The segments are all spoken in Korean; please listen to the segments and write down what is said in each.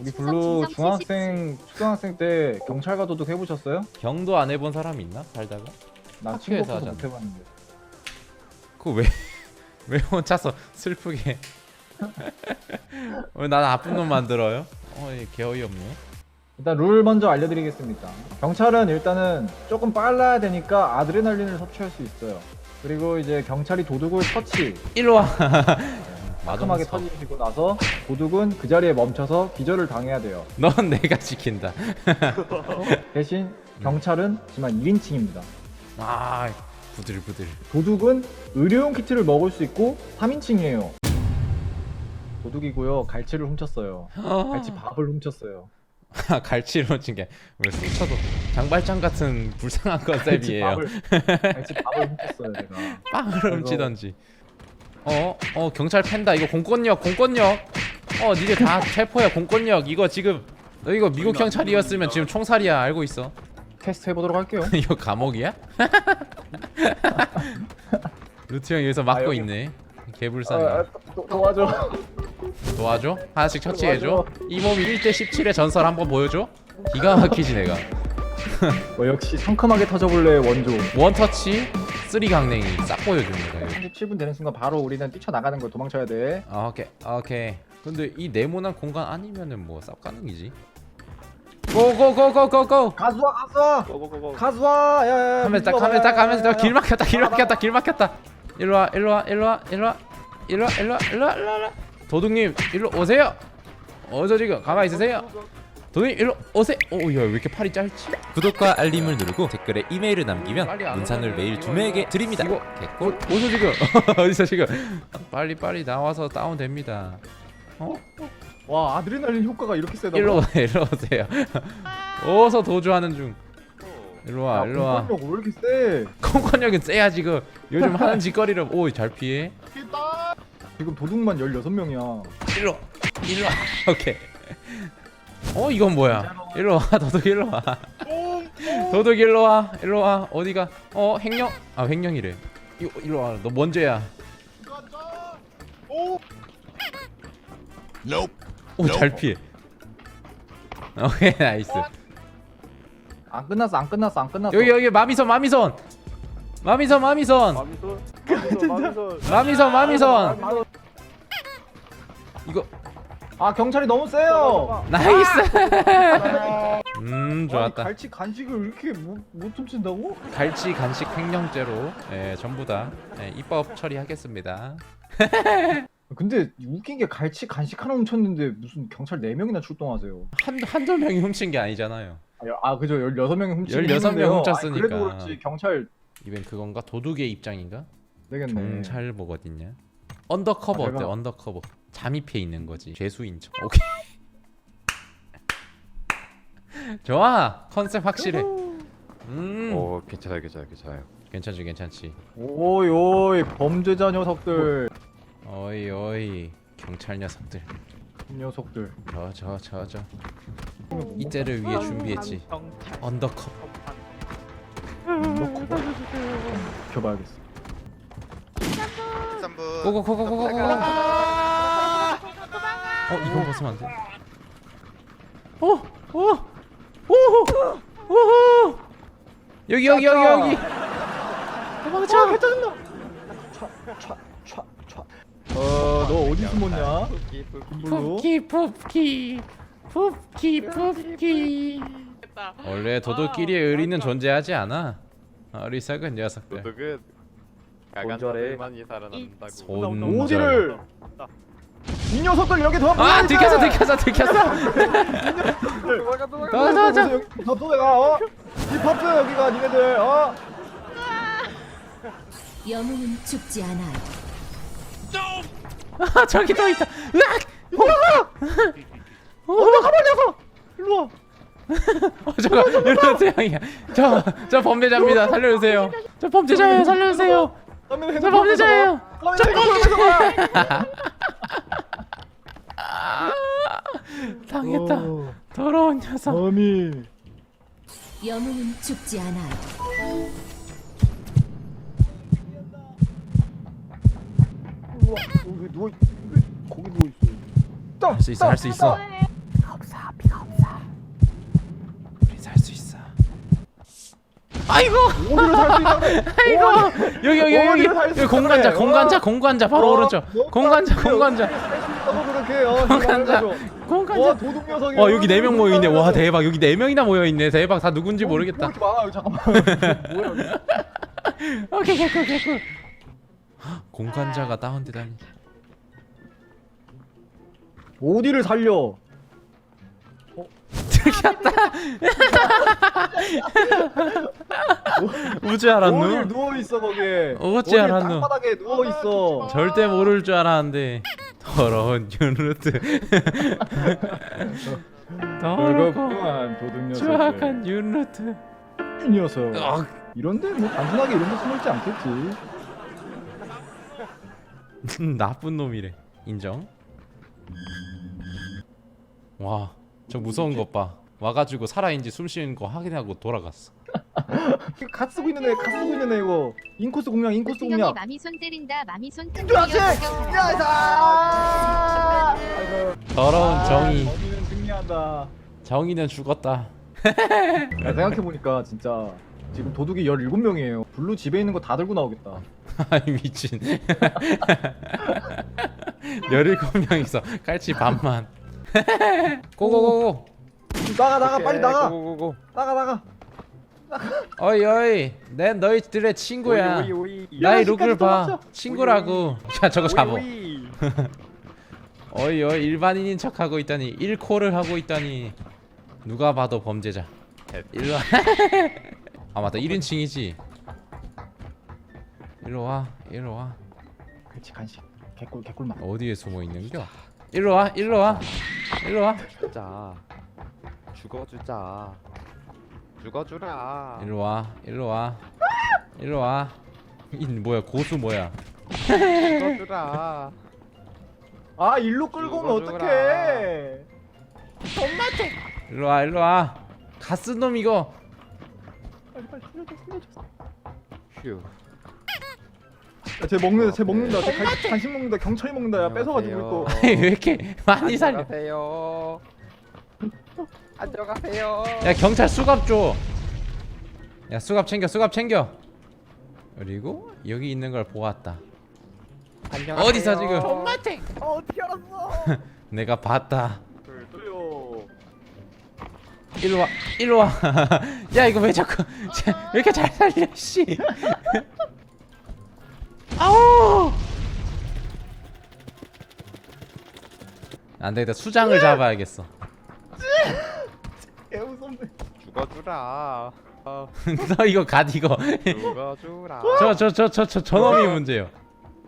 우리 블루 중학생, 초등학생 때 경찰과 도둑 해보셨어요? 경도 안 해본 사람 있나? 살다가? 나 학교에서 친구도 하잖아. 못 해봤는데. 그거 왜, 왜 혼자서 슬프게 왜나 나쁜 놈 만들어요? 어 이 개 어이 없네 일단 룰 먼저 알려드리겠습니다. 경찰은 일단은 조금 빨라야 되니까 아드레날린을 섭취할 수 있어요. 그리고 이제 경찰이 도둑을 터치, 일로와 깔끔하게 터지시고 나서 도둑은 그 자리에 멈춰서 기절을 당해야 돼요. 넌 내가 지킨다 대신 경찰은 하지만 1인칭입니다. 아 부들부들 도둑은 의료용 키트를 먹을 수 있고 3인칭이에요. 도둑이고요. 갈치를 훔쳤어요. 갈치 밥을 훔쳤어요. 아, 갈치로 친게 왜 스쳐도 장발장 같은 불쌍한 갈치 컨셉이에요 밥을 갈치 밥을 훔쳤어요, 제가. 빵을 그래서- 훔치던지 어? 어 경찰 팬다 이거 공권력 공권력 어 니네 다 체포야 공권력 이거 지금 너 이거 미국 경찰이었으면 지금 총살이야 알고 있어 테스트 해보도록 할게요. 이거 감옥이야? 루트 형 여기서 막고 여기- 있네 개불쌍해 아, 도, 도와줘. 도와줘? 하나씩 처치해줘 이 몸이 1대 17의 전설 한번 보여줘? 기가 막히지 내가 뭐 역시 상큼하게 터져볼래 원조. 원터치 쓰리 강냉이 싹 보여줍니다. 이거. 37분 되는 순간 바로 우리는 뛰쳐나가는 걸 도망쳐야 돼. 아 오케이. 오케이. 근데 이 네모난 공간 아니면은 뭐쌉 가능이지? 고고고고고고! 가수와 가수와! 가수와! 야야야. 가면서 딱 가면서 딱 가면서 길 막혔다 길 막혔다 길 막혔다. 일로 와 일로 와 일로 와 일로 와 일로 와 일로 와 일로 와 일로 와. 도둑님 일로 오세요. 어서 지금 가만히 있으세요 도둑님 일로 오세요 오야 왜 이렇게 팔이 짧지 구독과 알림을 누르고 댓글에 이메일을 남기면 빨리 안 문상을 오네. 매일 이거, 두 명에게. 드립니다. 이거 개꿀. 어디서 지금 어디서 지금 빨리 빨리 나와서 다운 됩니다 어 와 아드레날린 효과가 이렇게 세다. 일로 와 일로 오세요 어서 도주하는 중 일로 와 일로 와 왜 이렇게 세? 콩콩력은 세야 지금 요즘 하는 짓거리를 오잘 피해 지금 도둑만 16명이야. 일로 일로 와 오케이 어 이건 뭐야? 일로 와 도둑 일로 와. 도둑 일로 와 일로 와. 어디가? 어 횡령? 아 횡령이래. 이거 일로 와너 먼저야. 오잘 피해. 오케이 나이스. 안 끝났어 안 끝났어 안 끝났어. 여기 여기 마미선 마미선 마미선. 마미선 마미선. 마미선. 이거 아 경찰이 너무 세요. 나이스. 음 아니, 좋았다. 갈치 간식을 이렇게 못, 못 훔친다고? 갈치 간식 횡령죄로 예, 전부 다 예, 입법 처리하겠습니다. 근데 웃긴 게 갈치 간식 하나 훔쳤는데 무슨 경찰 4명이나 출동하세요. 한 한두 명이 훔친 게 아니잖아요. 아, 여- 아 그죠. 16명이 훔친 16명 훔쳤으니까. 그래도 그렇지. 경찰 이벤 그건가? 도둑의 입장인가? 되겠네. 경찰복 어딨냐 언더커버 아, 어때 언더커버 잠입해 있는 거지. 죄수인 척. 오케이. 좋아. 컨셉 확실해. 음. 오 괜찮아요 괜찮아요 괜찮아요. 괜찮지 괜찮지. 오이 오이. 범죄자 녀석들. 어이 어이. 경찰 녀석들. 이 녀석들. 저 저 저 저. 이때를 위해 준비했지. 언더커버 넣고 봐. 지켜봐야겠어. 고고고고고고 어 이거 벗으면 안 돼? 어? 어? 오호! 오호! 여기 여기 여기 여기 도망쳐! 어너 어디 숨었냐? 푸키 푸키 푸키 푸키 원래 도둑끼리의 의리는 존재하지 않아 어리석은 녀석들 도둑은 손절 어디를? 이 녀석들 여기 더 아 들켰어 들켰어 들켰어. 나나나 더 내가. 어? 이 파트 여기가 니네들 어? 영웅은 죽지 않아요. 아 저기 또 있다. 으악 어디 가버려서 일로 와. 어 저거 이런 태양이야. 저저 범죄자입니다. 살려주세요. 저 범죄자예요. 살려주세요 다음에 저 핸드폰 범죄자예요. 다음에 핸드폰 뺏어와. 당했다 어, 더러운 녀석 어미. 영웅은 죽지 않아요. 우와, 여기 누워 있- 거기 누워 있어. 할수 있어 할수 있어 없어. 아이고. 살수 있다고. 아이고. 여기 여기 여기. 살수 여기 공간자 공간자 어. 공간자 바로 오른쪽. 공간자 공간자 그렇게 어, 공간자 와 공간자 도둑 녀석이. 어 여기 네 명 모여 있네. 와 대박. 여기 네 명이나 모여 있네. 대박. 다 누군지 모르겠다. 이렇게 많아 잠깐만. 뭐야 여기? 오케이 개꿀 개꿀 공간자가 다운되다니. 어디를 살려? 들켰다 우지 어딜 알았누 누워 있어 거기에. 어찌 알았노? 땅바닥에 누워 있어. 절대 모를 줄 알았는데 더러운 유누트 더럽고 그렇구만 도둑 녀석. 추악한 유누트 이 녀석. 아, 이런데 뭐 단순하게 이런데 숨어있지 않겠지. 나쁜 놈이래 인정 와 저 무서운 것 봐 와가지고 살아있는지 숨 쉬는 거 확인하고 돌아갔어 갓 쓰고 있는 애, 갓 쓰고 있는 애 이거. 인코스 공략, 인코스 공략. 마미 손 때린다. 마미 손? 때려. 야이사. 아이고. 더러운 아, 정의 정의는 승리한다. 정의는 죽었다 야, 생각해보니까 진짜 지금 도둑이 17명이에요. 블루 집에 있는 거 다 들고 나오겠다. 아이 미친 17명이서 깔치 반만 고고고고. 나가, 나가, 빨리 나가. 고고고고. 나가, 나가. 어이 어이. 내 너희들의 친구야. 오이, 오이, 오이. 나의 이 룩을 아저씨까지 봐. 도망쳐. 친구라고. 야 저거 잡어. 오이, 오이. 어이 어이. 일반인인 척하고 있다니. 1코를 하고 있다니. 누가 봐도 범죄자. 일로 와. 아 맞다. 1인칭이지. 일로 와. 일로 와. 그렇지, 간식. 개꿀, 개꿀 맛. 어디에 숨어 있는겨 일로 와 일로 와 일로와 주자. 죽어주자. 죽어주라. 일로 와 일로 와 일로 와 이 뭐야 고수 뭐야 죽어주라. 아, 일로 끌고 오면 죽어주라. 어떡해. 일로 와 일로 와 가스놈 이거 빨리, 빨리, 살려줘, 살려줘. 휴. 야, 쟤 먹는다, 쟤 먹는다. 쟤 간- 간식 먹는다. 경찰이 먹는다. 야, 뺏어가지고 또. 왜 이렇게 많이 살려 안녕하세요. 안녕하세요. 야 경찰 수갑 줘. 야 수갑 챙겨 수갑 챙겨. 그리고 여기 있는 걸 보았다. 안녕하세요. 어디서 지금? 어, 어떻게 알았어? 내가 봤다. 그래요. 일로 와 일로 와. 야 이거 왜 자꾸 쟤, 왜 이렇게 잘 살려 씨. 아우. 안 되겠다 수장을 잡아야겠어. 개 무섭네. 죽어주라. 어, 너 이거 갓 이거. 죽어주라. 저 저 저 저 저 저놈이 문제요.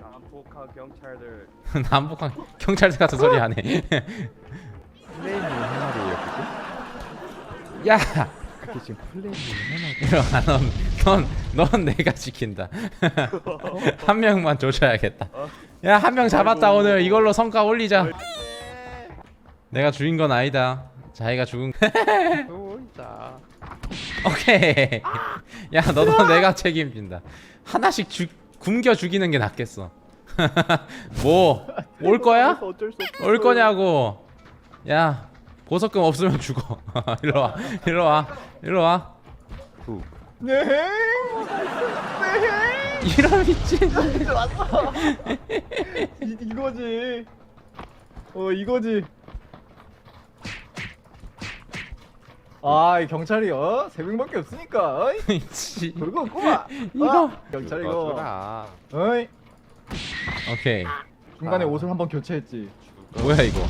남북한 경찰들. 남북한 경찰서 같은 소리 안 해. 플레이님 한 마리예요, 그게? 야. 그게 지금 플레이님 한 마리. 일어나 넌, 넌, 넌 내가 지킨다. 한 명만 조져야겠다. 야 한 명 잡았다 오늘. 이걸로 성과 올리자. 내가 죽인 건 아니다. 자기가 죽은. 오케이. 야 너도 내가 책임진다. 하나씩 죽 굶겨 죽이는 게 낫겠어. 뭐 올 거야? 올 거냐고. 야 보석금 없으면 죽어. 일로 와. 일로 와. 일로 와. 후. 네. 이런 미친 이, 이거지. 어 이거지. 아, 이 경찰이 어? 세 명밖에 없으니까. 어이? 미친 별거 없구만. 이거. 어? 경찰 이거. 어이? 오케이 중간에 아. 옷을 한번 교체했지. 뭐야 이거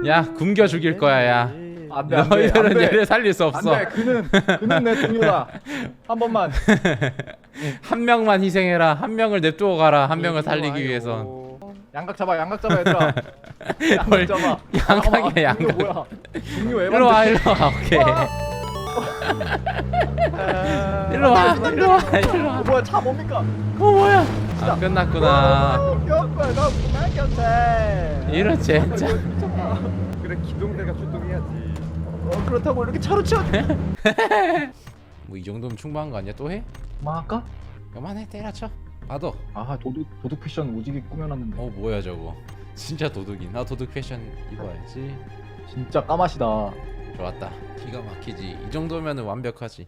야 굶겨 죽일 거야 야 안 돼, 안 돼. 너희들은 안 돼. 얘를 살릴 수안 없어 돼. 그는 그는 내 동료다. 한 번만. 한 명만 희생해라 한 명을 냅두고 가라 한 명을 살리기 위해선 양각 잡아. 양각 잡아 얘들아. 뭘 양각 잡아. 양각이야, 잠깐만, 양각. 동료 뭐야? 동료 왜 일로 와? 일로 와 오케이 일로 와 일로 와 일로 어, 와 뭐야 차 뭡니까? 어 뭐야 아 끝났구나 그만 경찰. 이런 젠장 그래 기동대가 출동해야지. 어 그렇다고 이렇게 차로 치워. 뭐 이 정도면 충분한 거 아니야 또 해? 그만할까? 그만해 때려쳐 봐도 아 도둑 도둑 패션 오지게 꾸며놨는데. 어 뭐야 저거 진짜 도둑이 나 도둑 패션 입어야지 진짜 까맛이다. 좋았다 기가 막히지 이 정도면 완벽하지